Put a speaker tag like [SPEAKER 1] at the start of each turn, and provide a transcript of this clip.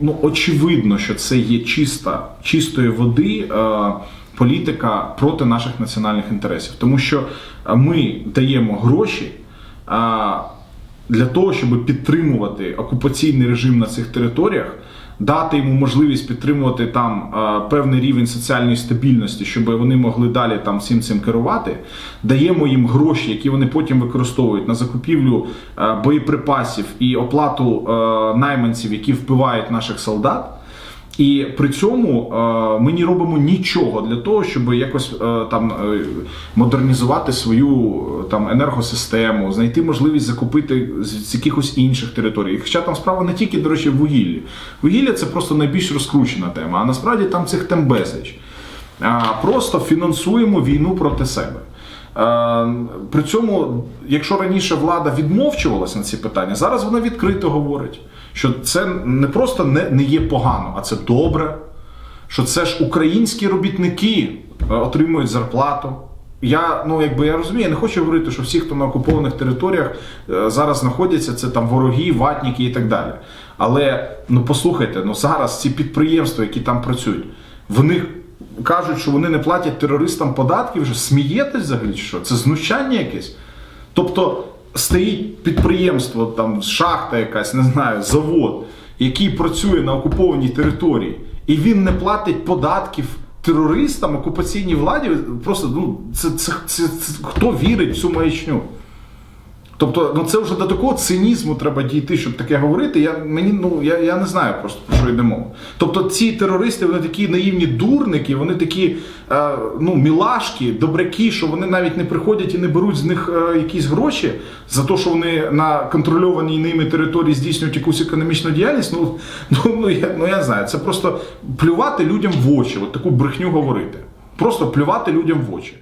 [SPEAKER 1] ну очевидно, що це є чиста, чистої води. Е, Політика проти наших національних інтересів, тому що е, ми даємо гроші е, для того, щоб підтримувати окупаційний режим на цих територіях, дати йому можливість підтримувати там е, певний рівень соціальної стабільності, щоб вони могли далі там всім цим керувати. Даємо їм гроші, які вони потім використовують на закупівлю е, боєприпасів і оплату е, найманців, які вбивають наших солдат. І при цьому е, ми не робимо нічого для того, щоб якось е, там е, модернізувати свою там енергосистему, знайти можливість закупити з якихось інших територій. Хоча там справа не тільки, до речі, в вугіллі. Вугілля це просто найбільш розкручена тема. А насправді там цих тем безліч. Просто фінансуємо війну проти себе. Е, При цьому, якщо раніше влада відмовчувалася на ці питання, зараз вона відкрито говорить, що це не просто не, не є погано, а це добре. Що це ж українські робітники е, отримують зарплату. Я ну якби я розумію, я не хочу говорити, що всі, хто на окупованих територіях е, зараз знаходяться, це там вороги, ватники і так далі. Але ну послухайте, ну зараз ці підприємства, які там працюють, вони кажуть, що вони не платять терористам податки, вже смієтесь взагалі, що? Це знущання якесь. Тобто стоїть підприємство, там шахта якась, не знаю, завод, який працює на окупованій території, і він не платить податків терористам, окупаційній владі. Просто ну це, це, це, це хто вірить в цю маячню? Тобто, ну це вже до такого цинізму треба дійти, щоб таке говорити. Я мені ну я, я не знаю просто про що йде мова. Тобто, ці терористи вони такі наївні дурники, вони такі е, ну мілашки, добряки, що вони навіть не приходять і не беруть з них е, якісь гроші за те, що вони на контрольованій ними території здійснюють якусь економічну діяльність. Ну ну, ну я ну я знаю. Це просто плювати людям в очі, от таку брехню говорити. Просто плювати людям в очі.